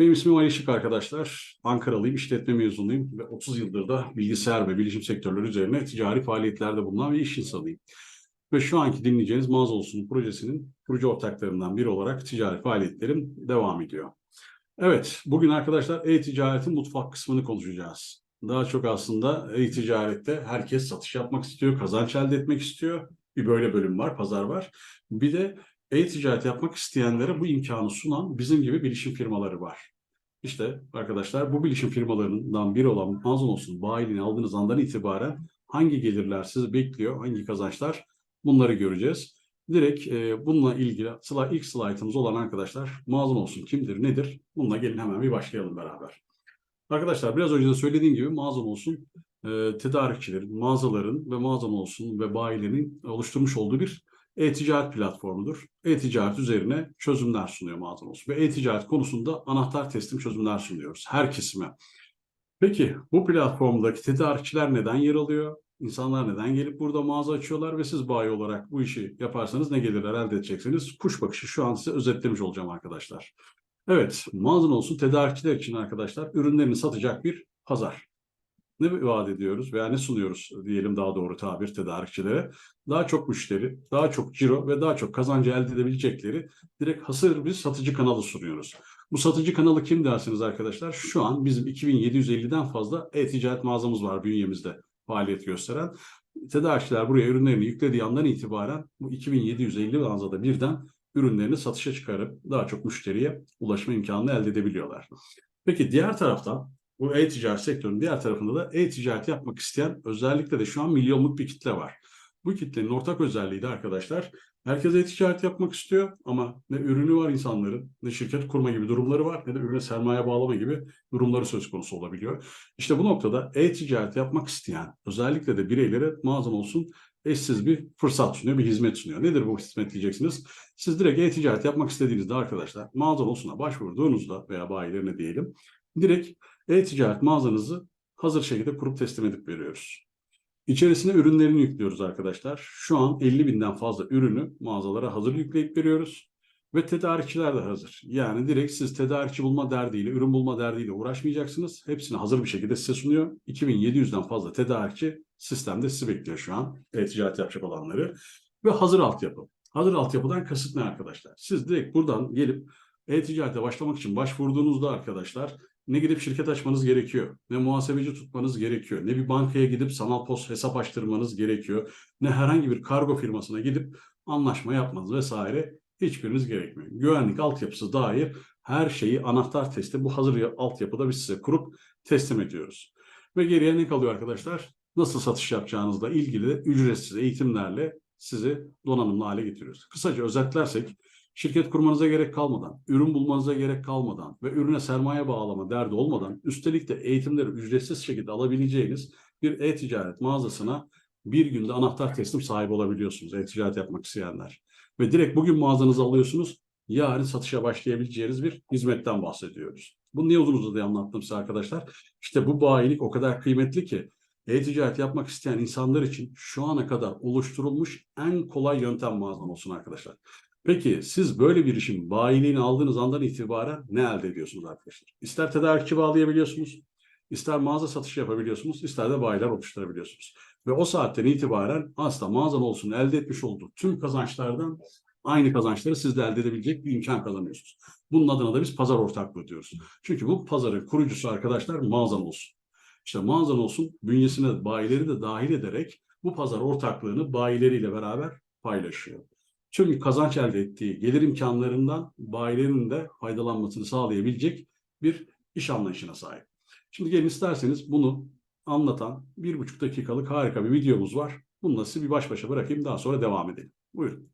Benim ismim Ali Işık arkadaşlar. Ankaralıyım, işletme mezunuyum ve 30 yıldır da bilgisayar ve bilişim sektörleri üzerine ticari faaliyetlerde bulunan bir iş insanıyım. Ve şu anki dinleyeceğiniz Mağaza Olsun projesinin kurucu ortaklarından biri olarak ticari faaliyetlerim devam ediyor. Evet, bugün arkadaşlar e-ticaretin mutfak kısmını konuşacağız. Daha çok aslında e-ticarette herkes satış yapmak istiyor, kazanç elde etmek istiyor. Bir böyle bölüm var, pazar var. Bir de e-ticaret yapmak isteyenlere bu imkanı sunan bizim gibi bilişim firmaları var. İşte arkadaşlar bu bilişim firmalarından biri olan Amazon bayiliğini aldığınız andan itibaren hangi gelirler sizi bekliyor, hangi kazançlar bunları göreceğiz. Direkt e, bununla ilgili sli- ilk slaytımız olan arkadaşlar mağazan olsun kimdir, nedir? Bununla gelin hemen bir başlayalım beraber. Arkadaşlar biraz önce de söylediğim gibi mağazan olsun e, tedarikçilerin, mağazaların ve mağazan olsun ve bayilerin oluşturmuş olduğu bir e-ticaret platformudur. E-ticaret üzerine çözümler sunuyor mağazan olsun. Ve e-ticaret konusunda anahtar teslim çözümler sunuyoruz her kesime. Peki bu platformdaki tedarikçiler neden yer alıyor? İnsanlar neden gelip burada mağaza açıyorlar ve siz bayi olarak bu işi yaparsanız ne gelirler elde edeceksiniz? Kuş bakışı şu an size özetlemiş olacağım arkadaşlar. Evet, mağazan olsun tedarikçiler için arkadaşlar ürünlerini satacak bir pazar. Ne vaat ediyoruz veya ne sunuyoruz diyelim daha doğru tabir tedarikçilere? Daha çok müşteri, daha çok ciro ve daha çok kazancı elde edebilecekleri direkt hasır bir satıcı kanalı sunuyoruz. Bu satıcı kanalı kim dersiniz arkadaşlar? Şu an bizim 2750'den fazla e-ticaret mağazamız var bünyemizde faaliyet gösteren. Tedarikçiler buraya ürünlerini yüklediği andan itibaren bu 2750 mağazada birden ürünlerini satışa çıkarıp daha çok müşteriye ulaşma imkanını elde edebiliyorlar. Peki diğer taraftan bu e-ticaret sektörünün diğer tarafında da e-ticaret yapmak isteyen özellikle de şu an milyonluk bir kitle var. Bu kitlenin ortak özelliği de arkadaşlar herkes e-ticaret yapmak istiyor ama ne ürünü var insanların ne şirket kurma gibi durumları var ne de ürüne sermaye bağlama gibi durumları söz konusu olabiliyor. İşte bu noktada e-ticaret yapmak isteyen özellikle de bireylere mağazan olsun eşsiz bir fırsat sunuyor, bir hizmet sunuyor. Nedir bu hizmet diyeceksiniz? Siz direkt e-ticaret yapmak istediğinizde arkadaşlar mağazan olsuna başvurduğunuzda veya bayilerine diyelim direkt e-ticaret mağazanızı hazır şekilde kurup teslim edip veriyoruz. İçerisine ürünlerini yüklüyoruz arkadaşlar. Şu an 50 binden fazla ürünü mağazalara hazır yükleyip veriyoruz. Ve tedarikçiler de hazır. Yani direkt siz tedarikçi bulma derdiyle, ürün bulma derdiyle uğraşmayacaksınız. Hepsini hazır bir şekilde size sunuyor. 2700'den fazla tedarikçi sistemde sizi bekliyor şu an. E-ticaret yapacak olanları. Ve hazır altyapı. Hazır altyapıdan kasıt ne arkadaşlar? Siz direkt buradan gelip e-ticarete başlamak için başvurduğunuzda arkadaşlar ne gidip şirket açmanız gerekiyor, ne muhasebeci tutmanız gerekiyor, ne bir bankaya gidip sanal post hesap açtırmanız gerekiyor, ne herhangi bir kargo firmasına gidip anlaşma yapmanız vesaire hiçbiriniz gerekmiyor. Güvenlik altyapısı dair her şeyi anahtar testi bu hazır altyapıda biz size kurup teslim ediyoruz. Ve geriye ne kalıyor arkadaşlar? Nasıl satış yapacağınızla ilgili ücretsiz eğitimlerle sizi donanımlı hale getiriyoruz. Kısaca özetlersek şirket kurmanıza gerek kalmadan, ürün bulmanıza gerek kalmadan ve ürüne sermaye bağlama derdi olmadan üstelik de eğitimleri ücretsiz şekilde alabileceğiniz bir e-ticaret mağazasına bir günde anahtar teslim sahibi olabiliyorsunuz e-ticaret yapmak isteyenler. Ve direkt bugün mağazanızı alıyorsunuz, yarın satışa başlayabileceğiniz bir hizmetten bahsediyoruz. Bunu niye uzun uzadıya anlattım size arkadaşlar? İşte bu bayilik o kadar kıymetli ki e-ticaret yapmak isteyen insanlar için şu ana kadar oluşturulmuş en kolay yöntem mağazan olsun arkadaşlar. Peki siz böyle bir işin bayiliğini aldığınız andan itibaren ne elde ediyorsunuz arkadaşlar? İster tedarikçi bağlayabiliyorsunuz, ister mağaza satışı yapabiliyorsunuz, ister de bayiler oluşturabiliyorsunuz. Ve o saatten itibaren aslında mağazan olsun elde etmiş olduğu tüm kazançlardan aynı kazançları siz de elde edebilecek bir imkan kazanıyorsunuz. Bunun adına da biz pazar ortaklığı diyoruz. Çünkü bu pazarın kurucusu arkadaşlar mağazan olsun. İşte mağazan olsun bünyesine bayileri de dahil ederek bu pazar ortaklığını bayileriyle beraber paylaşıyor tüm kazanç elde ettiği gelir imkanlarından bayilerin de faydalanmasını sağlayabilecek bir iş anlayışına sahip. Şimdi gelin isterseniz bunu anlatan bir buçuk dakikalık harika bir videomuz var. Bununla sizi bir baş başa bırakayım daha sonra devam edelim. Buyurun.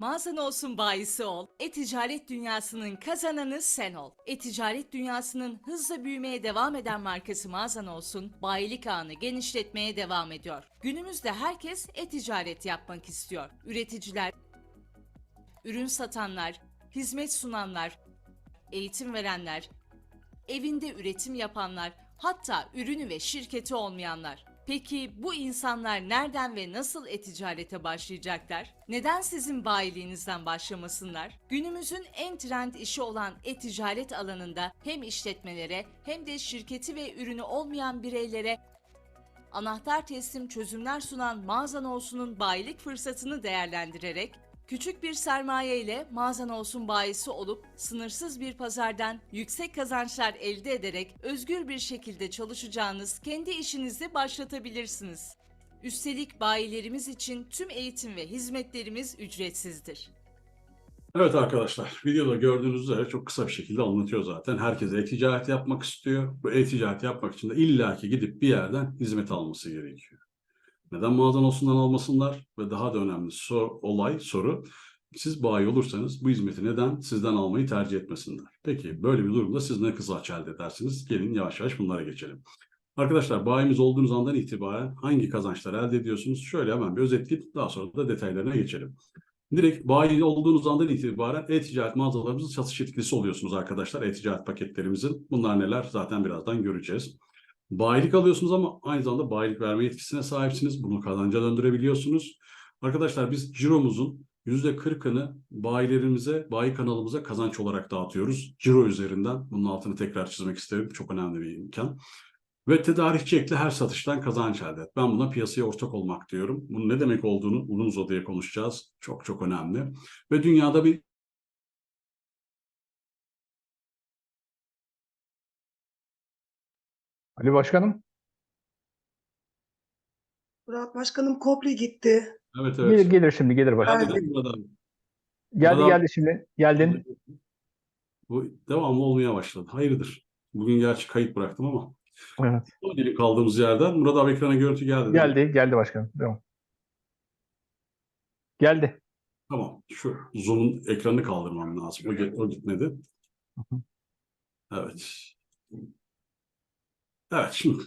Mağazan olsun bayisi ol. E-ticaret dünyasının kazananı sen ol. E-ticaret dünyasının hızla büyümeye devam eden markası Mağazan olsun, bayilik ağını genişletmeye devam ediyor. Günümüzde herkes e-ticaret yapmak istiyor. Üreticiler, ürün satanlar, hizmet sunanlar, eğitim verenler, evinde üretim yapanlar, hatta ürünü ve şirketi olmayanlar. Peki bu insanlar nereden ve nasıl e-ticarete başlayacaklar? Neden sizin bayiliğinizden başlamasınlar? Günümüzün en trend işi olan e-ticaret alanında hem işletmelere hem de şirketi ve ürünü olmayan bireylere anahtar teslim çözümler sunan Mağazan Olsun'un bayilik fırsatını değerlendirerek küçük bir sermaye ile Mağazan Olsun bayisi olup sınırsız bir pazardan yüksek kazançlar elde ederek özgür bir şekilde çalışacağınız kendi işinizi başlatabilirsiniz. Üstelik bayilerimiz için tüm eğitim ve hizmetlerimiz ücretsizdir. Evet arkadaşlar, videoda gördüğünüz üzere çok kısa bir şekilde anlatıyor zaten. Herkes e-ticaret yapmak istiyor. Bu e-ticaret yapmak için de illaki gidip bir yerden hizmet alması gerekiyor. Neden mağazan olsundan almasınlar? Ve daha da önemli sor, olay, soru. Siz bayi olursanız bu hizmeti neden sizden almayı tercih etmesinler? Peki böyle bir durumda siz ne kazanç elde edersiniz? Gelin yavaş yavaş bunlara geçelim. Arkadaşlar bayimiz olduğunuz andan itibaren hangi kazançlar elde ediyorsunuz? Şöyle hemen bir özetleyip daha sonra da detaylarına geçelim. Direkt bayi olduğunuz andan itibaren e-ticaret mağazalarımızın satış yetkilisi oluyorsunuz arkadaşlar. E-ticaret paketlerimizin. Bunlar neler zaten birazdan göreceğiz. Bayilik alıyorsunuz ama aynı zamanda bayilik verme yetkisine sahipsiniz. Bunu kazanca döndürebiliyorsunuz. Arkadaşlar biz ciromuzun %40'ını bayilerimize, bayi kanalımıza kazanç olarak dağıtıyoruz. Ciro üzerinden. Bunun altını tekrar çizmek isterim. Çok önemli bir imkan. Ve tedarikçi ekle her satıştan kazanç elde et. Ben buna piyasaya ortak olmak diyorum. Bunun ne demek olduğunu uzun uzadıya konuşacağız. Çok çok önemli. Ve dünyada bir Ali Başkanım, Murat Başkanım komple gitti. evet gelir, evet. gelir şimdi, gelir başkanım. Geldi Murat abi? Geldi Murat- geldi şimdi, geldin. Bu devamlı olmaya başladı. Hayırdır? Bugün gerçi kayıt bıraktım ama. Evet. Gelip kaldığımız yerden. Murat abi ekrana görüntü geldi. değil mi? Geldi, geldi başkanım. Devam. Geldi. Tamam. Şu Zoom'un ekranını kaldırmam lazım. O, o gitmedi. hı. Evet. Evet şimdi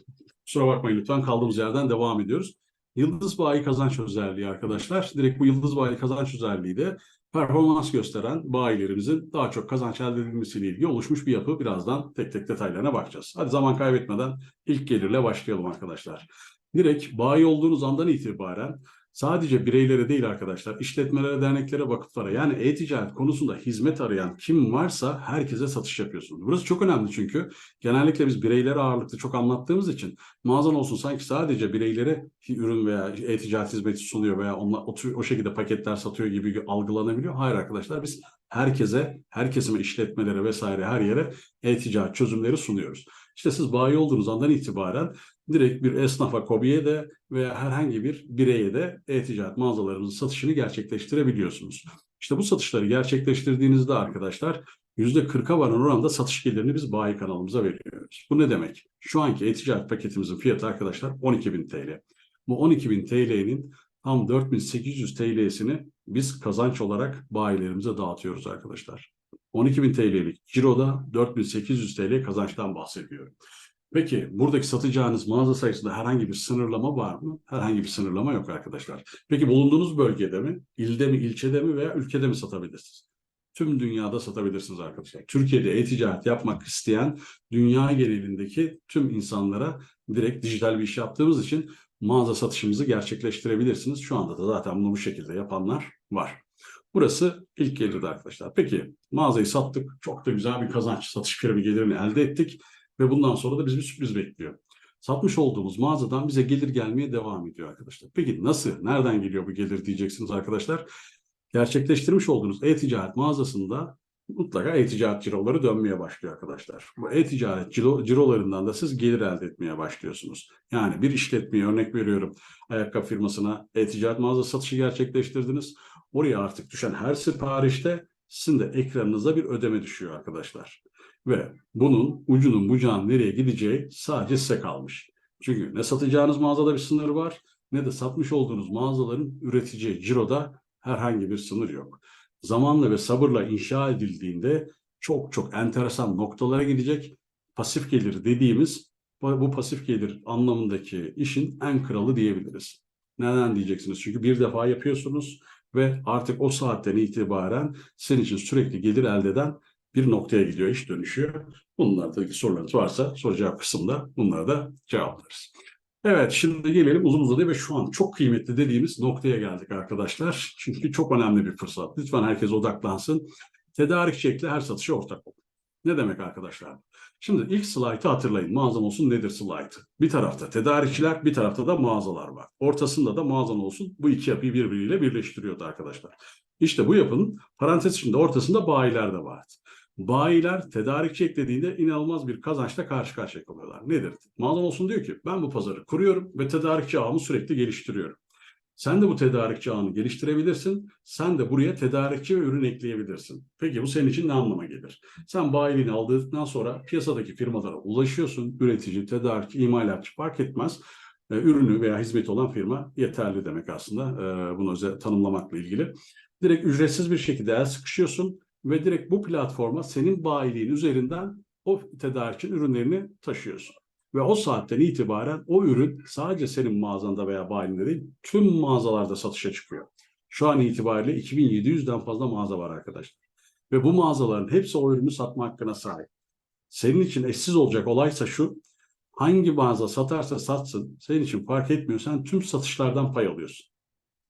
kusura bakmayın lütfen kaldığımız yerden devam ediyoruz. Yıldız bayi kazanç özelliği arkadaşlar. Direkt bu yıldız bayi kazanç özelliği de performans gösteren bayilerimizin daha çok kazanç elde edilmesiyle ilgili oluşmuş bir yapı. Birazdan tek tek detaylarına bakacağız. Hadi zaman kaybetmeden ilk gelirle başlayalım arkadaşlar. Direkt bayi olduğunuz andan itibaren sadece bireylere değil arkadaşlar, işletmelere, derneklere, vakıflara yani e-ticaret konusunda hizmet arayan kim varsa herkese satış yapıyorsunuz. Burası çok önemli çünkü genellikle biz bireylere ağırlıklı çok anlattığımız için mağazan olsun sanki sadece bireylere ürün veya e-ticaret hizmeti sunuyor veya onlar o, o şekilde paketler satıyor gibi algılanabiliyor. Hayır arkadaşlar biz herkese, her kesime, işletmelere vesaire her yere e-ticaret çözümleri sunuyoruz. İşte siz bayi olduğunuz andan itibaren direkt bir esnafa, kobiye de veya herhangi bir bireye de e-ticaret mağazalarımızın satışını gerçekleştirebiliyorsunuz. İşte bu satışları gerçekleştirdiğinizde arkadaşlar %40'a varan oranda satış gelirini biz bayi kanalımıza veriyoruz. Bu ne demek? Şu anki e-ticaret paketimizin fiyatı arkadaşlar 12.000 TL. Bu 12.000 TL'nin tam 4.800 TL'sini biz kazanç olarak bayilerimize dağıtıyoruz arkadaşlar. 12.000 TL'lik ciroda 4.800 TL kazançtan bahsediyorum. Peki buradaki satacağınız mağaza sayısında herhangi bir sınırlama var mı? Herhangi bir sınırlama yok arkadaşlar. Peki bulunduğunuz bölgede mi, ilde mi, ilçede mi veya ülkede mi satabilirsiniz? Tüm dünyada satabilirsiniz arkadaşlar. Türkiye'de e-ticaret yapmak isteyen dünya genelindeki tüm insanlara direkt dijital bir iş yaptığımız için mağaza satışımızı gerçekleştirebilirsiniz. Şu anda da zaten bunu bu şekilde yapanlar var. Burası ilk gelirdi arkadaşlar. Peki mağazayı sattık. Çok da güzel bir kazanç, satış primi gelirini elde ettik. Ve bundan sonra da bizi bir sürpriz bekliyor. Satmış olduğumuz mağazadan bize gelir gelmeye devam ediyor arkadaşlar. Peki nasıl, nereden geliyor bu gelir diyeceksiniz arkadaşlar. Gerçekleştirmiş olduğunuz e-ticaret mağazasında mutlaka e-ticaret ciroları dönmeye başlıyor arkadaşlar. Bu e-ticaret ciro, cirolarından da siz gelir elde etmeye başlıyorsunuz. Yani bir işletmeye örnek veriyorum. Ayakkabı firmasına e-ticaret mağaza satışı gerçekleştirdiniz. Oraya artık düşen her siparişte sizin de ekranınıza bir ödeme düşüyor arkadaşlar. Ve bunun ucunun bucağın nereye gideceği sadece size kalmış. Çünkü ne satacağınız mağazada bir sınır var ne de satmış olduğunuz mağazaların üreteceği ciroda herhangi bir sınır yok. Zamanla ve sabırla inşa edildiğinde çok çok enteresan noktalara gidecek pasif gelir dediğimiz bu pasif gelir anlamındaki işin en kralı diyebiliriz. Neden diyeceksiniz? Çünkü bir defa yapıyorsunuz ve artık o saatten itibaren senin için sürekli gelir elde eden bir noktaya gidiyor, iş dönüşüyor. Bunlarla ilgili sorularınız varsa soru cevap kısmında bunlara da cevaplarız. Evet, şimdi gelelim uzun uzadıya ve şu an çok kıymetli dediğimiz noktaya geldik arkadaşlar. Çünkü çok önemli bir fırsat. Lütfen herkes odaklansın. Tedarikçi ekle her satışa ortak ol. Ne demek arkadaşlar? Şimdi ilk slaytı hatırlayın. Mağazan olsun nedir slaytı? Bir tarafta tedarikçiler, bir tarafta da mağazalar var. Ortasında da mağazan olsun. Bu iki yapıyı birbiriyle birleştiriyordu arkadaşlar. İşte bu yapının parantez içinde ortasında bayiler de vardı. Bayiler tedarikçi eklediğinde inanılmaz bir kazançla karşı karşıya kalıyorlar. Nedir? Mağazan olsun diyor ki ben bu pazarı kuruyorum ve tedarikçi ağımı sürekli geliştiriyorum. Sen de bu tedarikçi ağını geliştirebilirsin. Sen de buraya tedarikçi ve ürün ekleyebilirsin. Peki bu senin için ne anlama gelir? Sen bayiliğini aldıktan sonra piyasadaki firmalara ulaşıyorsun. Üretici, tedarikçi, imalatçı fark etmez. E, ürünü veya hizmeti olan firma yeterli demek aslında. E, bunu özel tanımlamakla ilgili. Direkt ücretsiz bir şekilde el sıkışıyorsun ve direkt bu platforma senin bayiliğin üzerinden o tedarikçinin ürünlerini taşıyorsun. Ve o saatten itibaren o ürün sadece senin mağazanda veya bayiliğinde değil, tüm mağazalarda satışa çıkıyor. Şu an itibariyle 2700'den fazla mağaza var arkadaşlar. Ve bu mağazaların hepsi o ürünü satma hakkına sahip. Senin için eşsiz olacak olaysa şu, hangi mağaza satarsa satsın, senin için fark etmiyor. Sen tüm satışlardan pay alıyorsun.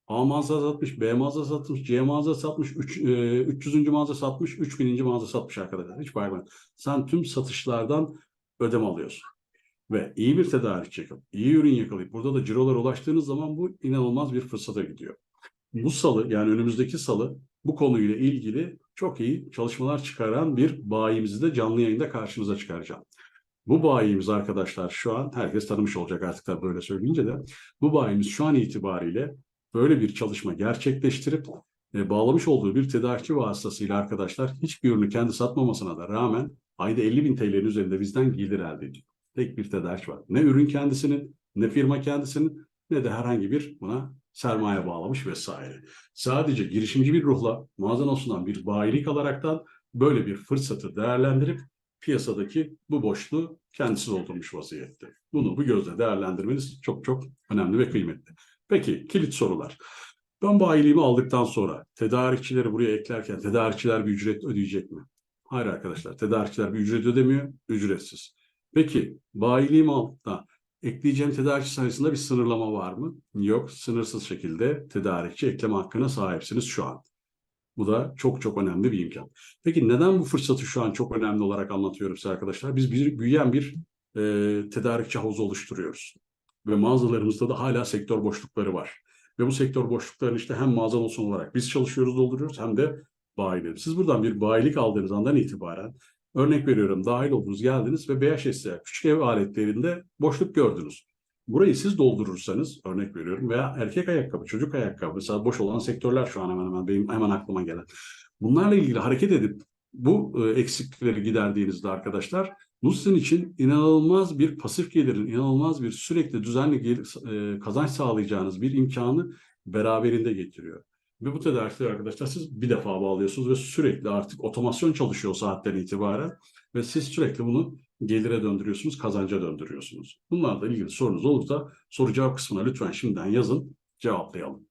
A mağaza satmış, B mağaza satmış, C mağaza satmış, üç, e, 300. mağaza satmış, 3000. mağaza satmış arkadaşlar. Hiç etmez. Sen tüm satışlardan ödeme alıyorsun. Ve iyi bir tedarik yapıp, iyi ürün yakalayıp burada da cirolara ulaştığınız zaman bu inanılmaz bir fırsata gidiyor. Bu salı yani önümüzdeki salı bu konuyla ilgili çok iyi çalışmalar çıkaran bir bayimizi de canlı yayında karşınıza çıkaracağım. Bu bayimiz arkadaşlar şu an herkes tanımış olacak artık da böyle söyleyince de bu bayimiz şu an itibariyle böyle bir çalışma gerçekleştirip e, bağlamış olduğu bir tedarikçi vasıtasıyla arkadaşlar hiçbir ürünü kendi satmamasına da rağmen ayda 50 bin TL'nin üzerinde bizden gelir elde ediyor. Tek bir tedarik var. Ne ürün kendisinin, ne firma kendisinin, ne de herhangi bir buna sermaye bağlamış vesaire. Sadece girişimci bir ruhla mağazan olsundan bir bayilik alaraktan böyle bir fırsatı değerlendirip piyasadaki bu boşluğu kendisi doldurmuş vaziyette. Bunu bu gözle değerlendirmeniz çok çok önemli ve kıymetli. Peki kilit sorular. Ben bayiliğimi aldıktan sonra tedarikçileri buraya eklerken tedarikçiler bir ücret ödeyecek mi? Hayır arkadaşlar tedarikçiler bir ücret ödemiyor, ücretsiz. Peki bayiliğim altta ekleyeceğim tedarikçi sayısında bir sınırlama var mı? Yok. Sınırsız şekilde tedarikçi ekleme hakkına sahipsiniz şu an. Bu da çok çok önemli bir imkan. Peki neden bu fırsatı şu an çok önemli olarak anlatıyorum size arkadaşlar? Biz bir, büyüyen bir e, tedarikçi havuzu oluşturuyoruz. Ve mağazalarımızda da hala sektör boşlukları var. Ve bu sektör boşluklarını işte hem mağaza olsun olarak biz çalışıyoruz, dolduruyoruz hem de bayileri. Siz buradan bir bayilik aldığınız andan itibaren Örnek veriyorum dahil oldunuz geldiniz ve BHS'e küçük ev aletlerinde boşluk gördünüz. Burayı siz doldurursanız örnek veriyorum veya erkek ayakkabı, çocuk ayakkabı mesela boş olan sektörler şu an hemen hemen benim hemen aklıma gelen. Bunlarla ilgili hareket edip bu e, eksiklikleri giderdiğinizde arkadaşlar bu için inanılmaz bir pasif gelirin, inanılmaz bir sürekli düzenli gelir, e, kazanç sağlayacağınız bir imkanı beraberinde getiriyor. Ve bu tedarikleri arkadaşlar siz bir defa bağlıyorsunuz ve sürekli artık otomasyon çalışıyor saatten itibaren ve siz sürekli bunu gelire döndürüyorsunuz, kazanca döndürüyorsunuz. Bunlarla ilgili sorunuz olursa soru cevap kısmına lütfen şimdiden yazın, cevaplayalım.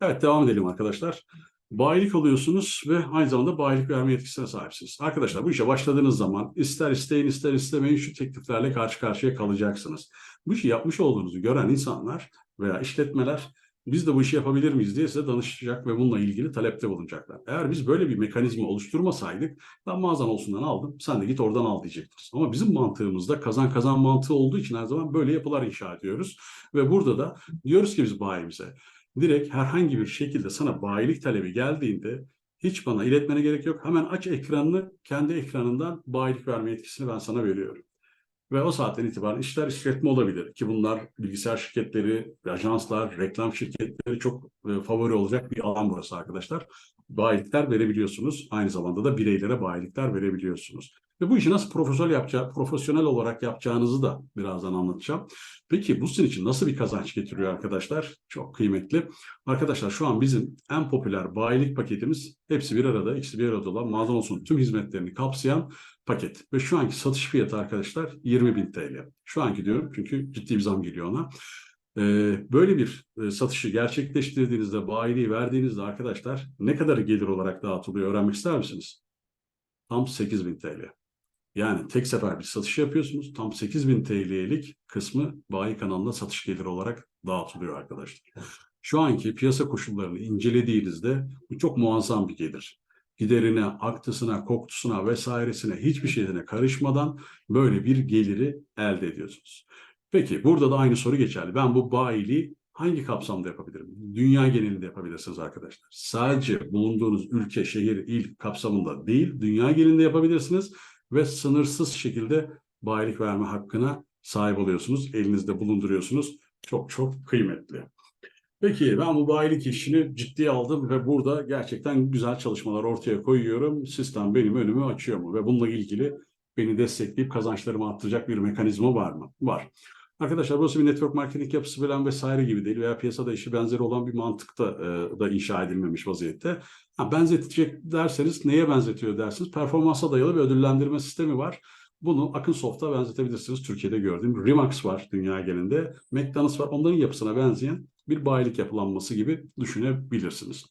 Evet devam edelim arkadaşlar. Bayilik alıyorsunuz ve aynı zamanda bayilik verme yetkisine sahipsiniz. Arkadaşlar bu işe başladığınız zaman ister isteyin ister istemeyin şu tekliflerle karşı karşıya kalacaksınız. Bu işi yapmış olduğunuzu gören insanlar veya işletmeler biz de bu işi yapabilir miyiz diye size danışacak ve bununla ilgili talepte bulunacaklar. Eğer biz böyle bir mekanizma oluşturmasaydık ben mağazan olsundan aldım sen de git oradan al diyecektiniz. Ama bizim mantığımızda kazan kazan mantığı olduğu için her zaman böyle yapılar inşa ediyoruz. Ve burada da diyoruz ki biz bayimize direkt herhangi bir şekilde sana bayilik talebi geldiğinde hiç bana iletmene gerek yok. Hemen aç ekranını kendi ekranından bayilik verme yetkisini ben sana veriyorum. Ve o saatten itibaren işler işletme olabilir ki bunlar bilgisayar şirketleri, ajanslar, reklam şirketleri çok e, favori olacak bir alan burası arkadaşlar. Bayilikler verebiliyorsunuz. Aynı zamanda da bireylere bayilikler verebiliyorsunuz. Ve bu işi nasıl profesyonel yapacağı, profesyonel olarak yapacağınızı da birazdan anlatacağım. Peki bu sizin için nasıl bir kazanç getiriyor arkadaşlar? Çok kıymetli. Arkadaşlar şu an bizim en popüler bayilik paketimiz hepsi bir arada, ikisi bir arada olan mağazan olsun tüm hizmetlerini kapsayan paket. Ve şu anki satış fiyatı arkadaşlar 20.000 TL. Şu anki diyorum çünkü ciddi bir zam geliyor ona. Ee, böyle bir e, satışı gerçekleştirdiğinizde, bayiliği verdiğinizde arkadaşlar ne kadar gelir olarak dağıtılıyor öğrenmek ister misiniz? Tam 8.000 TL. Yani tek sefer bir satış yapıyorsunuz. Tam 8000 TL'lik kısmı bayi kanalına satış geliri olarak dağıtılıyor arkadaşlar. Şu anki piyasa koşullarını incelediğinizde bu çok muazzam bir gelir. Giderine, aktısına, koktusuna vesairesine hiçbir şeyine karışmadan böyle bir geliri elde ediyorsunuz. Peki burada da aynı soru geçerli. Ben bu bayiliği hangi kapsamda yapabilirim? Dünya genelinde yapabilirsiniz arkadaşlar. Sadece bulunduğunuz ülke, şehir, il kapsamında değil, dünya genelinde yapabilirsiniz ve sınırsız şekilde bayilik verme hakkına sahip oluyorsunuz. Elinizde bulunduruyorsunuz. Çok çok kıymetli. Peki ben bu bayilik işini ciddiye aldım ve burada gerçekten güzel çalışmalar ortaya koyuyorum. Sistem benim önümü açıyor mu? Ve bununla ilgili beni destekleyip kazançlarımı arttıracak bir mekanizma var mı? Var. Arkadaşlar burası bir network marketing yapısı falan vesaire gibi değil veya piyasada işi benzeri olan bir mantıkta e, da inşa edilmemiş vaziyette. Ha, benzetecek derseniz neye benzetiyor dersiniz? Performansa dayalı bir ödüllendirme sistemi var. Bunu Akınsoft'a benzetebilirsiniz. Türkiye'de gördüğüm Remax var dünya genelinde. McDonald's var. Onların yapısına benzeyen bir bayilik yapılanması gibi düşünebilirsiniz.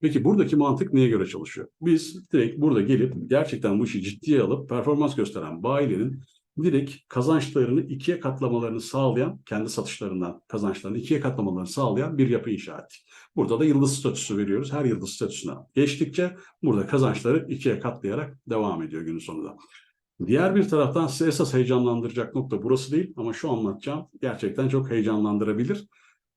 Peki buradaki mantık neye göre çalışıyor? Biz direkt burada gelip gerçekten bu işi ciddiye alıp performans gösteren bayilerin direkt kazançlarını ikiye katlamalarını sağlayan, kendi satışlarından kazançlarını ikiye katlamalarını sağlayan bir yapı inşa ettik. Burada da yıldız statüsü veriyoruz. Her yıldız statüsüne geçtikçe burada kazançları ikiye katlayarak devam ediyor günün sonunda. Diğer bir taraftan size esas heyecanlandıracak nokta burası değil ama şu anlatacağım gerçekten çok heyecanlandırabilir.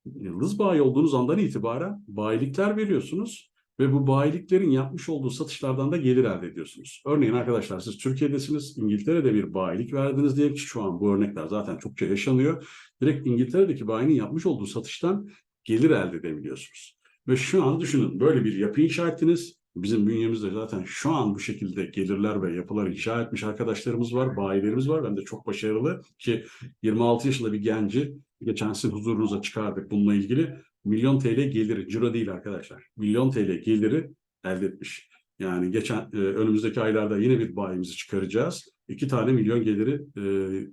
Yıldız bayi olduğunuz andan itibaren bayilikler veriyorsunuz ve bu bayiliklerin yapmış olduğu satışlardan da gelir elde ediyorsunuz. Örneğin arkadaşlar siz Türkiye'desiniz, İngiltere'de bir bayilik verdiniz diye ki şu an bu örnekler zaten çokça yaşanıyor. Direkt İngiltere'deki bayinin yapmış olduğu satıştan gelir elde edebiliyorsunuz. Ve şu an düşünün böyle bir yapı inşa ettiniz. Bizim bünyemizde zaten şu an bu şekilde gelirler ve yapılar inşa etmiş arkadaşlarımız var, bayilerimiz var. Ben de çok başarılı ki 26 yaşında bir genci geçen sizin huzurunuza çıkardık bununla ilgili. Milyon TL geliri, ciro değil arkadaşlar. Milyon TL geliri elde etmiş. Yani geçen e, önümüzdeki aylarda yine bir bayimizi çıkaracağız. İki tane milyon geliri e,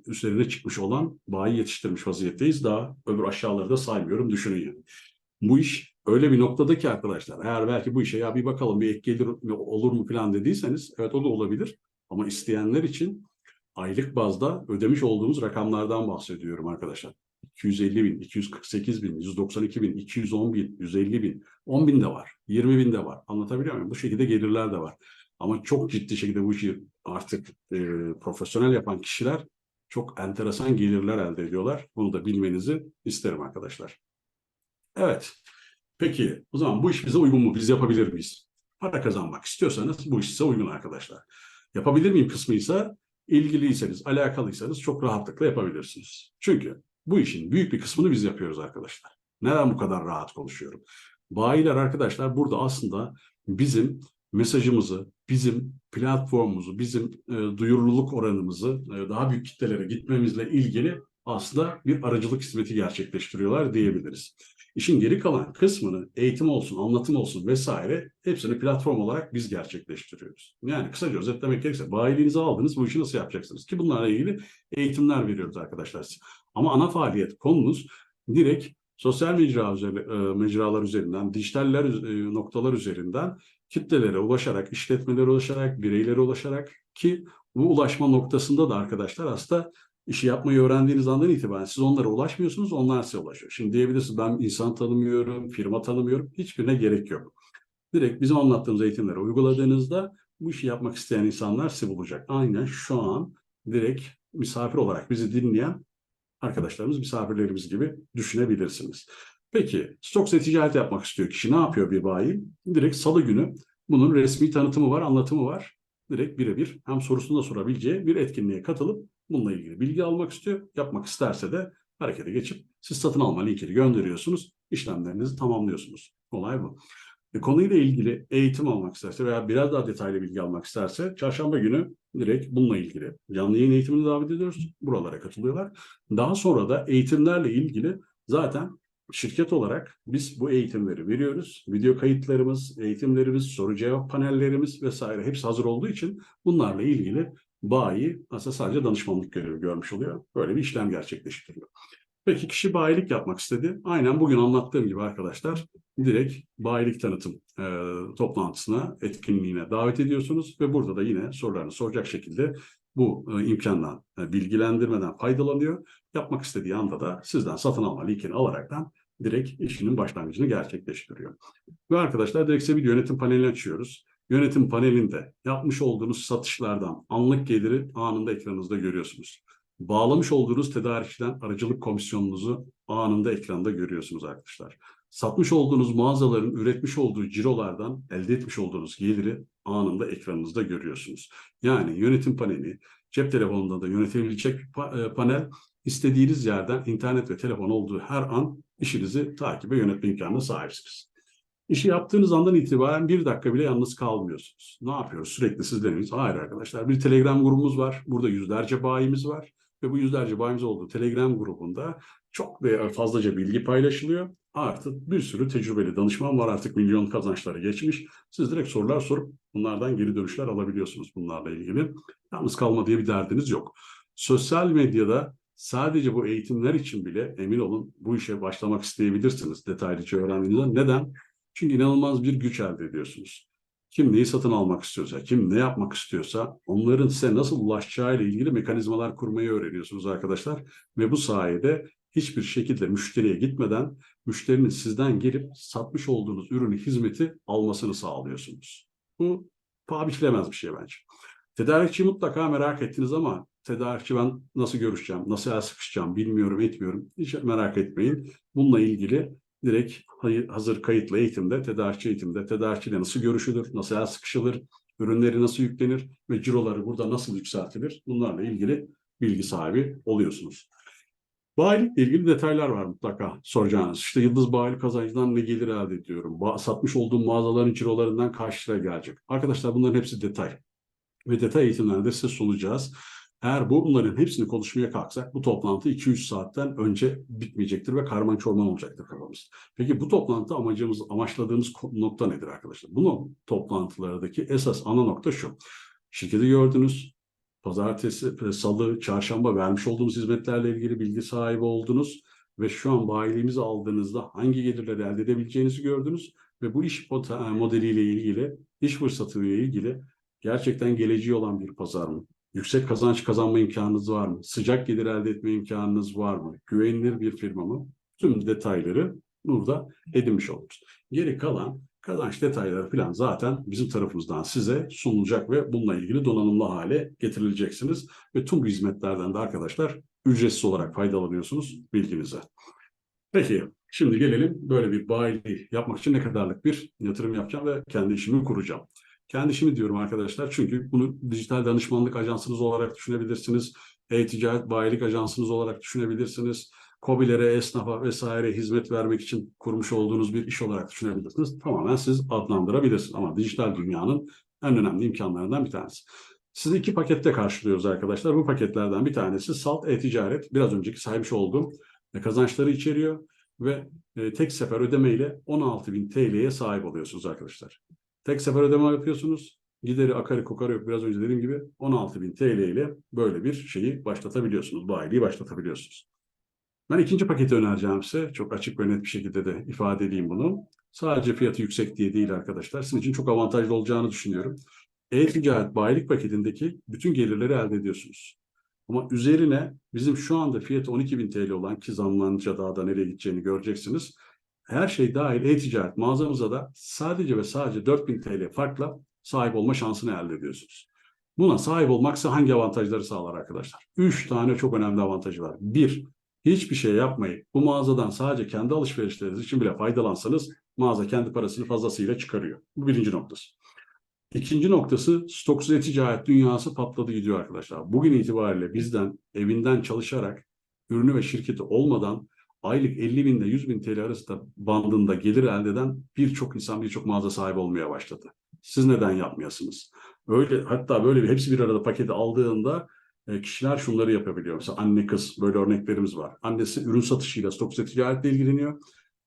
üzerine çıkmış olan bayi yetiştirmiş vaziyetteyiz. Daha öbür aşağıları da saymıyorum düşünün yani. Bu iş öyle bir noktada ki arkadaşlar eğer belki bu işe ya bir bakalım bir ek gelir olur mu falan dediyseniz evet o da olabilir. Ama isteyenler için aylık bazda ödemiş olduğumuz rakamlardan bahsediyorum arkadaşlar. 250 bin, 248 bin, 192 bin, 210 bin, 150 bin, 10 bin de var, 20 bin de var. Anlatabiliyor muyum? Bu şekilde gelirler de var. Ama çok ciddi şekilde bu işi artık e, profesyonel yapan kişiler çok enteresan gelirler elde ediyorlar. Bunu da bilmenizi isterim arkadaşlar. Evet. Peki o zaman bu iş bize uygun mu? Biz yapabilir miyiz? Para kazanmak istiyorsanız bu iş size uygun arkadaşlar. Yapabilir miyim kısmıysa ilgiliyseniz, alakalıysanız çok rahatlıkla yapabilirsiniz. Çünkü bu işin büyük bir kısmını biz yapıyoruz arkadaşlar. Neden bu kadar rahat konuşuyorum? Bayiler arkadaşlar burada aslında bizim mesajımızı, bizim platformumuzu, bizim e, duyurululuk oranımızı e, daha büyük kitlelere gitmemizle ilgili aslında bir aracılık hizmeti gerçekleştiriyorlar diyebiliriz. İşin geri kalan kısmını eğitim olsun, anlatım olsun vesaire hepsini platform olarak biz gerçekleştiriyoruz. Yani kısaca özetlemek gerekirse bayiliğinizi aldınız bu işi nasıl yapacaksınız? Ki bunlarla ilgili eğitimler veriyoruz arkadaşlar. Ama ana faaliyet konumuz direkt sosyal mecra üzeri, e, mecralar üzerinden, dijitaller e, noktalar üzerinden kitlelere ulaşarak, işletmelere ulaşarak, bireylere ulaşarak ki bu ulaşma noktasında da arkadaşlar aslında işi yapmayı öğrendiğiniz andan itibaren siz onlara ulaşmıyorsunuz, onlar size ulaşıyor. Şimdi diyebilirsiniz ben insan tanımıyorum, firma tanımıyorum. Hiçbirine gerek yok. Direkt bizim anlattığımız eğitimleri uyguladığınızda bu işi yapmak isteyen insanlar sizi bulacak. Aynen şu an direkt misafir olarak bizi dinleyen arkadaşlarımız, misafirlerimiz gibi düşünebilirsiniz. Peki, Stokes'e ticaret yapmak istiyor kişi. Ne yapıyor bir bayi? Direkt salı günü bunun resmi tanıtımı var, anlatımı var. Direkt birebir hem sorusunu da sorabileceği bir etkinliğe katılıp bununla ilgili bilgi almak istiyor. Yapmak isterse de harekete geçip siz satın alma linkini gönderiyorsunuz. işlemlerinizi tamamlıyorsunuz. Olay bu. E, konuyla ilgili eğitim almak isterse veya biraz daha detaylı bilgi almak isterse çarşamba günü direkt bununla ilgili canlı yayın eğitimini davet ediyoruz. Buralara katılıyorlar. Daha sonra da eğitimlerle ilgili zaten şirket olarak biz bu eğitimleri veriyoruz. Video kayıtlarımız, eğitimlerimiz, soru cevap panellerimiz vesaire hepsi hazır olduğu için bunlarla ilgili bayi aslında sadece danışmanlık görevi görmüş oluyor. Böyle bir işlem gerçekleştiriyor. Peki kişi bayilik yapmak istedi. Aynen bugün anlattığım gibi arkadaşlar direkt bayilik tanıtım e, toplantısına, etkinliğine davet ediyorsunuz ve burada da yine sorularını soracak şekilde bu e, imkandan, e, bilgilendirmeden faydalanıyor. Yapmak istediği anda da sizden satın alma linkini alaraktan direkt işinin başlangıcını gerçekleştiriyor. Ve arkadaşlar direkt size bir yönetim paneli açıyoruz. Yönetim panelinde yapmış olduğunuz satışlardan anlık geliri anında ekranınızda görüyorsunuz. Bağlamış olduğunuz tedarikçiden aracılık komisyonunuzu anında ekranda görüyorsunuz arkadaşlar. Satmış olduğunuz mağazaların üretmiş olduğu cirolardan elde etmiş olduğunuz geliri anında ekranınızda görüyorsunuz. Yani yönetim paneli, cep telefonunda da pa- e, panel istediğiniz yerden internet ve telefon olduğu her an işinizi takip ve yönetme imkanına sahipsiniz. İşi yaptığınız andan itibaren bir dakika bile yalnız kalmıyorsunuz. Ne yapıyoruz? Sürekli sizleriniz. Hayır arkadaşlar bir Telegram grubumuz var. Burada yüzlerce bayimiz var. Ve bu yüzlerce bayimiz olduğu Telegram grubunda çok ve fazlaca bilgi paylaşılıyor. Artık bir sürü tecrübeli danışman var. Artık milyon kazançları geçmiş. Siz direkt sorular sorup bunlardan geri dönüşler alabiliyorsunuz bunlarla ilgili. Yalnız kalma diye bir derdiniz yok. Sosyal medyada sadece bu eğitimler için bile emin olun bu işe başlamak isteyebilirsiniz detaylıca öğrendiğinizde. Neden? Çünkü inanılmaz bir güç elde ediyorsunuz. Kim neyi satın almak istiyorsa, kim ne yapmak istiyorsa onların size nasıl ulaşacağı ile ilgili mekanizmalar kurmayı öğreniyorsunuz arkadaşlar. Ve bu sayede hiçbir şekilde müşteriye gitmeden müşterinin sizden gelip satmış olduğunuz ürünü, hizmeti almasını sağlıyorsunuz. Bu paha biçilemez bir şey bence. Tedarikçi mutlaka merak ettiniz ama tedarikçi ben nasıl görüşeceğim, nasıl el sıkışacağım bilmiyorum, etmiyorum. Hiç merak etmeyin. Bununla ilgili direkt hazır kayıtlı eğitimde, tedarikçi eğitimde, tedarikçiyle nasıl görüşülür, nasıl el sıkışılır, ürünleri nasıl yüklenir ve ciroları burada nasıl yükseltilir bunlarla ilgili bilgi sahibi oluyorsunuz. Bayilikle ilgili detaylar var mutlaka soracağınız. İşte yıldız bayilik kazancından ne gelir elde ediyorum? Ba- satmış olduğum mağazaların cirolarından kaç lira gelecek? Arkadaşlar bunların hepsi detay. Ve detay eğitimlerde size sunacağız. Eğer bunların hepsini konuşmaya kalksak bu toplantı 2-3 saatten önce bitmeyecektir ve karman çorman olacaktır kafamız. Peki bu toplantı amacımız, amaçladığımız nokta nedir arkadaşlar? Bu toplantılardaki esas ana nokta şu. Şirketi gördünüz, pazartesi, salı, çarşamba vermiş olduğumuz hizmetlerle ilgili bilgi sahibi oldunuz ve şu an bayiliğimizi aldığınızda hangi gelirleri elde edebileceğinizi gördünüz ve bu iş pota- modeliyle ilgili, iş fırsatıyla ilgili gerçekten geleceği olan bir pazar mı? Yüksek kazanç kazanma imkanınız var mı? Sıcak gelir elde etme imkanınız var mı? Güvenilir bir firma mı? Tüm detayları burada edinmiş oluruz. Geri kalan kazanç detayları falan zaten bizim tarafımızdan size sunulacak ve bununla ilgili donanımlı hale getirileceksiniz. Ve tüm bu hizmetlerden de arkadaşlar ücretsiz olarak faydalanıyorsunuz bilginize. Peki şimdi gelelim böyle bir bayiliği yapmak için ne kadarlık bir yatırım yapacağım ve kendi işimi kuracağım. Kendi işimi diyorum arkadaşlar çünkü bunu dijital danışmanlık ajansınız olarak düşünebilirsiniz. E-ticaret bayilik ajansınız olarak düşünebilirsiniz. KOBİ'lere, esnafa vesaire hizmet vermek için kurmuş olduğunuz bir iş olarak düşünebilirsiniz. Tamamen siz adlandırabilirsiniz ama dijital dünyanın en önemli imkanlarından bir tanesi. Sizi iki pakette karşılıyoruz arkadaşlar. Bu paketlerden bir tanesi Salt E-Ticaret. Biraz önceki saymış olduğum e, kazançları içeriyor ve e, tek sefer ödemeyle 16.000 TL'ye sahip oluyorsunuz arkadaşlar. Tek sefer ödeme yapıyorsunuz. Gideri akarı kokarı yok biraz önce dediğim gibi 16.000 TL ile böyle bir şeyi başlatabiliyorsunuz. Bayiliği başlatabiliyorsunuz. Ben ikinci paketi önereceğim size. Çok açık ve net bir şekilde de ifade edeyim bunu. Sadece fiyatı yüksek diye değil arkadaşlar. Sizin için çok avantajlı olacağını düşünüyorum. E-ticaret bayilik paketindeki bütün gelirleri elde ediyorsunuz. Ama üzerine bizim şu anda fiyatı 12.000 TL olan ki zamlanınca daha da nereye gideceğini göreceksiniz. Her şey dahil e-ticaret mağazamıza da sadece ve sadece 4000 TL farkla sahip olma şansını elde ediyorsunuz. Buna sahip olmaksa hangi avantajları sağlar arkadaşlar? Üç tane çok önemli avantajı var. Bir, hiçbir şey yapmayıp bu mağazadan sadece kendi alışverişleriniz için bile faydalansanız mağaza kendi parasını fazlasıyla çıkarıyor. Bu birinci noktası. İkinci noktası stoksuz e-ticaret dünyası patladı gidiyor arkadaşlar. Bugün itibariyle bizden evinden çalışarak ürünü ve şirketi olmadan aylık 50 bin ile 100 bin TL arasında bandında gelir elde eden birçok insan birçok mağaza sahibi olmaya başladı. Siz neden yapmayasınız? Öyle hatta böyle bir hepsi bir arada paketi aldığında kişiler şunları yapabiliyor. Mesela anne kız böyle örneklerimiz var. Annesi ürün satışıyla stok ticaretle ilgileniyor.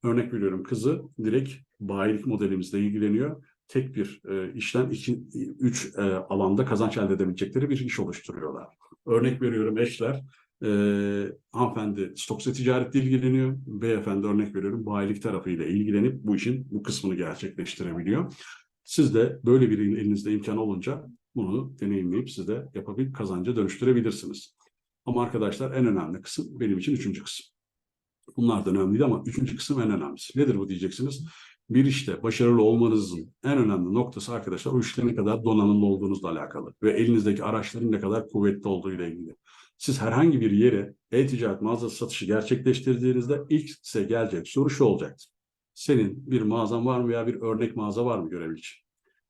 Örnek veriyorum kızı direkt bayilik modelimizle ilgileniyor. Tek bir e, işten iki, üç e, alanda kazanç elde edebilecekleri bir iş oluşturuyorlar. Örnek veriyorum eşler e, hanımefendi stoksa ticaretle ilgileniyor. Beyefendi örnek veriyorum bayilik tarafıyla ilgilenip bu işin bu kısmını gerçekleştirebiliyor. Siz de böyle bir elinizde imkan olunca bunu deneyimleyip siz de yapabilip kazanca dönüştürebilirsiniz. Ama arkadaşlar en önemli kısım benim için üçüncü kısım. Bunlar da önemli değil ama üçüncü kısım en önemlisi. Nedir bu diyeceksiniz? Bir işte başarılı olmanızın en önemli noktası arkadaşlar o işte ne kadar donanımlı olduğunuzla alakalı ve elinizdeki araçların ne kadar kuvvetli olduğuyla ilgili. Siz herhangi bir yere e-ticaret mağazası satışı gerçekleştirdiğinizde ilk size gelecek soru şu olacaktır. Senin bir mağazan var mı veya bir örnek mağaza var mı görev için?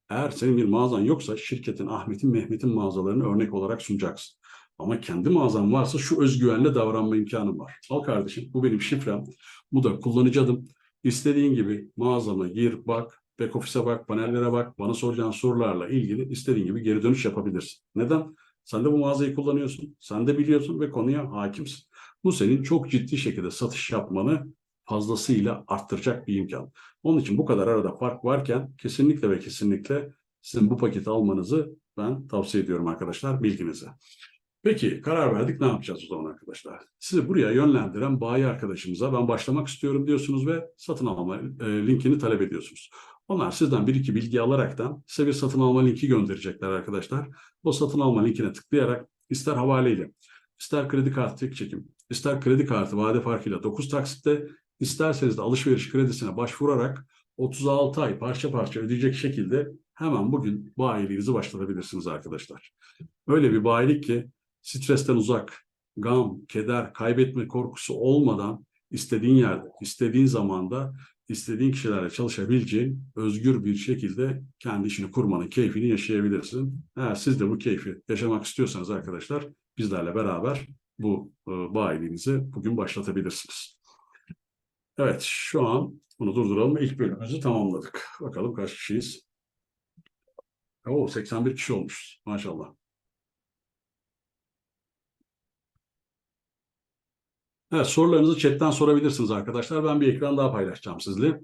Eğer senin bir mağazan yoksa şirketin Ahmet'in, Mehmet'in mağazalarını örnek olarak sunacaksın. Ama kendi mağazan varsa şu özgüvenle davranma imkanın var. Al kardeşim bu benim şifrem. Bu da kullanıcı adım. İstediğin gibi mağazama gir, bak, back office'e bak, panellere bak, bana soracağın sorularla ilgili istediğin gibi geri dönüş yapabilirsin. Neden? Sen de bu mağazayı kullanıyorsun, sen de biliyorsun ve konuya hakimsin. Bu senin çok ciddi şekilde satış yapmanı fazlasıyla arttıracak bir imkan. Onun için bu kadar arada fark varken kesinlikle ve kesinlikle sizin bu paketi almanızı ben tavsiye ediyorum arkadaşlar bilginize. Peki karar verdik ne yapacağız o zaman arkadaşlar? Sizi buraya yönlendiren bayi arkadaşımıza ben başlamak istiyorum diyorsunuz ve satın alma e, linkini talep ediyorsunuz. Onlar sizden bir iki bilgi alaraktan size bir satın alma linki gönderecekler arkadaşlar. O satın alma linkine tıklayarak ister havaleyle, ister kredi kartı çekim, ister kredi kartı vade farkıyla 9 taksitte, isterseniz de alışveriş kredisine başvurarak 36 ay parça parça ödeyecek şekilde hemen bugün bayiliğinizi başlatabilirsiniz arkadaşlar. Öyle bir bayilik ki stresten uzak, gam, keder, kaybetme korkusu olmadan istediğin yerde, istediğin zamanda, istediğin kişilerle çalışabileceğin özgür bir şekilde kendi işini kurmanın keyfini yaşayabilirsin. Eğer siz de bu keyfi yaşamak istiyorsanız arkadaşlar bizlerle beraber bu e, bayiliğinizi bugün başlatabilirsiniz. Evet şu an bunu durduralım. İlk bölümümüzü tamamladık. Bakalım kaç kişiyiz? Oo 81 kişi olmuş maşallah. Evet, sorularınızı chatten sorabilirsiniz arkadaşlar. Ben bir ekran daha paylaşacağım sizle.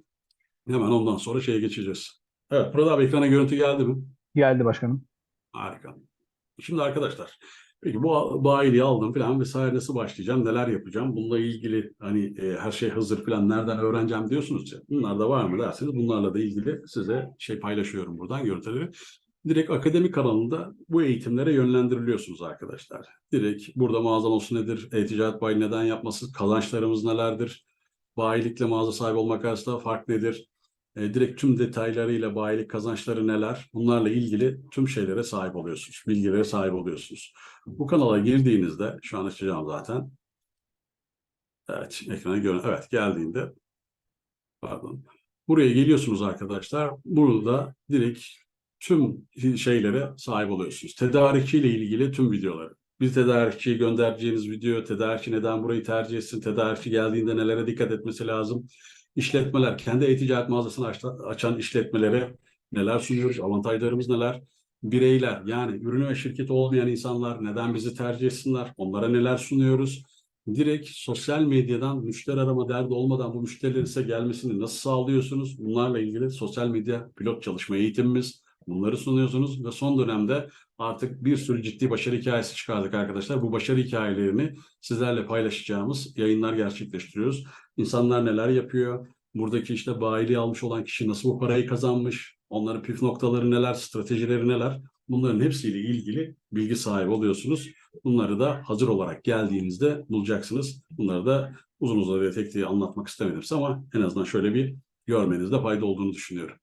Hemen ondan sonra şeye geçeceğiz. Evet, burada abi ekrana görüntü geldi mi? Geldi başkanım. Harika. Şimdi arkadaşlar, peki bu bayiliği aldım falan vesaire nasıl başlayacağım, neler yapacağım? Bununla ilgili hani e, her şey hazır falan nereden öğreneceğim diyorsunuz ya. Bunlar da var mı derseniz bunlarla da ilgili size şey paylaşıyorum buradan görüntüleri. Direkt akademi kanalında bu eğitimlere yönlendiriliyorsunuz arkadaşlar. Direkt burada mağazan olsun nedir, e-ticaret bayi neden yapması, kazançlarımız nelerdir, bayilikle mağaza sahibi olmak arasında fark nedir, e, direkt tüm detaylarıyla bayilik kazançları neler, bunlarla ilgili tüm şeylere sahip oluyorsunuz, bilgilere sahip oluyorsunuz. Bu kanala girdiğinizde, şu an açacağım zaten. Evet, ekrana görün. Evet, geldiğinde, pardon. Buraya geliyorsunuz arkadaşlar. Burada direkt tüm şeylere sahip oluyorsunuz. Tedarikçiyle ilgili tüm videoları. Bir tedarikçiye göndereceğiniz video, tedarikçi neden burayı tercih etsin, tedarikçi geldiğinde nelere dikkat etmesi lazım. İşletmeler, kendi e-ticaret mağazasını açan işletmelere neler sunuyoruz, avantajlarımız neler. Bireyler yani ürünü ve şirketi olmayan insanlar neden bizi tercih etsinler, onlara neler sunuyoruz. Direkt sosyal medyadan müşteri arama derdi olmadan bu müşterilerin size gelmesini nasıl sağlıyorsunuz? Bunlarla ilgili sosyal medya pilot çalışma eğitimimiz, Bunları sunuyorsunuz ve son dönemde artık bir sürü ciddi başarı hikayesi çıkardık arkadaşlar. Bu başarı hikayelerini sizlerle paylaşacağımız yayınlar gerçekleştiriyoruz. İnsanlar neler yapıyor? Buradaki işte bayiliği almış olan kişi nasıl bu parayı kazanmış? Onların püf noktaları neler? Stratejileri neler? Bunların hepsiyle ilgili bilgi sahibi oluyorsunuz. Bunları da hazır olarak geldiğinizde bulacaksınız. Bunları da uzun uzun ve tek anlatmak istemedim ama en azından şöyle bir görmenizde fayda olduğunu düşünüyorum.